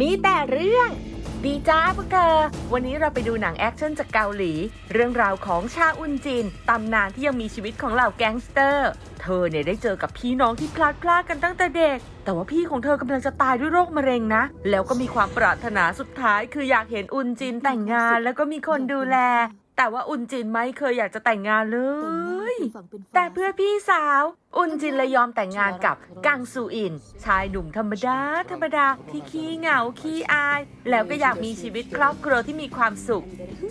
มีแต่เรื่อง ดีจ้าพวกเธอวันนี้เราไปดูหนังแอคชั่นจากเกาหลี เรื่องราวของชาอุนจิน ตำนานที่ยังมีชีวิตของเหล่าแก๊งสเตอร์ เธอเนี่ยได้เจอกับพี่น้องที่พลัดพรากกันตั้งแต่เด็ก แต่ว่าพี่ของเธอกำลังจะตายด้วยโรคมะเร็งนะ แล้วก็มีความปรารถนาสุดท้าย คืออยากเห็นอุนจินแต่งงานแล้วก็มีคนดูแล แต่ว่าอุนจินไม่เคยอยากจะแต่งงานเลย แต่เพื่อพี่สาว อุนจินเลยยอมแต่งงานกับกังซูอิน ชายหนุ่มธรรมดา ธรรมดาที่ขี้เหงาขี้อาย แล้วก็อยากมีชีวิตครอบครัวที่มีความสุข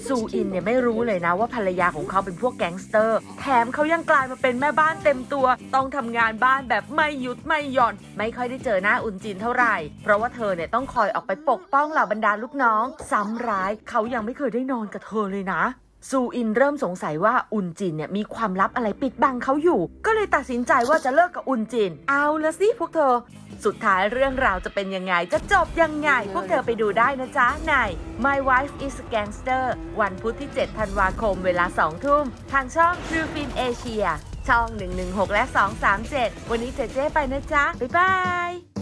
ซูอินเนี่ยไม่รู้เลยนะว่าภรรยาของเขาเป็นพวกแก๊งสเตอร์ แถมเขายังกลายมาเป็นแม่บ้านเต็มตัว ต้องทำงานบ้านแบบไม่หยุดไม่หย่อน ไม่ค่อยได้เจอหน้าอุนจินเท่าไหร่ เพราะว่าเธอเนี่ยต้องคอยออกไปปกป้องเหล่าบรรดาลูกน้อง ซ้ำร้ายเขายังไม่เคยได้นอนกับเธอเลยนะ ซูอินเริ่มสงสัยว่าอุนจินเนี่ยมีความลับอะไรปิดบังเขาอยู่ ก็เลยตัดสินใจว่าจะเลิกกับอุนจิน เอาละสิพวกเธอ สุดท้ายเรื่องราวจะเป็นยังไง จะจบยังไง พวกเธอไปดูได้นะจ๊ะ ใน My Wife is a Gangster วันพุธที่ 7 ธันวาคมเวลา 2 ทุ่ม ทางช่อง True Film Asia ช่อง 116 และ 237 วันนี้เจเจ๊ไปนะจ๊ะ บ๊ายบาย